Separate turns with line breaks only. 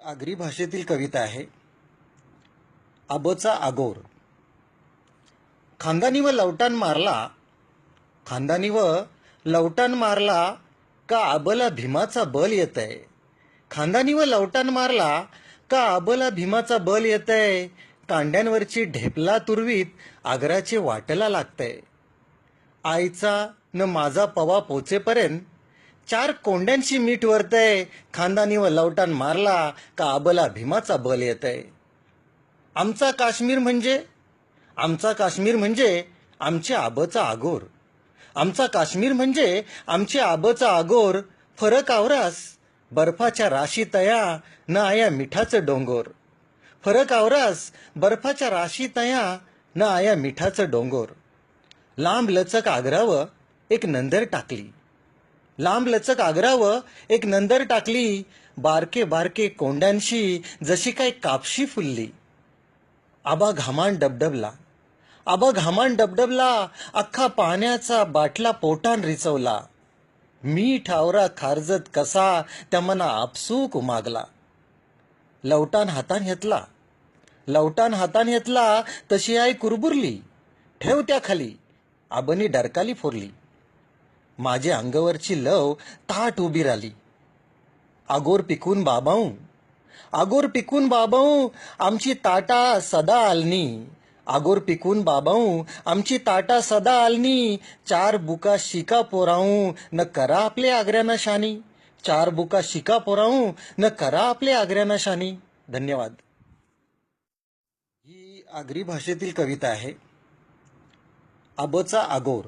आगरी भाषेतील कविता आहे आबचा आगोर. खानदानी व लवटान मारला खानदानी व लवटान मारला का आबला भीमाचा बल येत आहे खानदानी व लवटान मारला का आबला भीमाचा बल येत आहे कांड्यांवरची ढेपला तुरवीत आगराचे वाटला लागतंय. आईचा न माझा पवा पोचेपर्यंत चार कोंड्यांशी मीठ वरतय. खानदानी व लवटान मारला का आबला भीमाचा बल येतय. आमचा काश्मीर म्हणजे? आमचा काश्मीर म्हणजे आमच्या आबचा आगोर. आमचा काश्मीर म्हणजे आमच्या आबचा आगोर. फरक आवरास. बर्फाच्या राशी तया न आया मिठाचं डोंगोर. फरक आवरास. बर्फाच्या राशी तया न आया मिठाचं डोंगोर. लांब लचक आग्रावं एक नंदर टाकली. लांब लचक आग्रावं एक नंदर टाकली बारके बारके कोंड्यांशी जशी काय कापशी फुलली. आबा घामान डबडबला. आबा घामान डबडबला अख्खा पाण्याचा बाटला पोटान रिचवला. मीठ आवरा खारजत कसा त्या मना आपसूक उमागला लवटान हातान घेतला. लवटान हातान घेतला तशी आई कुरबुरली. ठेव त्या खाली. आबनी डरकाली फोरली. माझ्या अंगावरची लव ताट उभी राहिली. आगोर पिकून बाबाऊ आगोर पिकून बाबाऊ आमची ताटा सदा आलनी. आगोर पिकून बाबाऊ आमची ताटा सदा आलनी. चार बुका शिका पोराऊ न करा आपले आग्र्याना शानी चार बुका शिका पोराऊ न करा आपले आग्र्याना शानी धन्यवाद. ही आगरी भाषेतील कविता आहे. आबचा आगोर.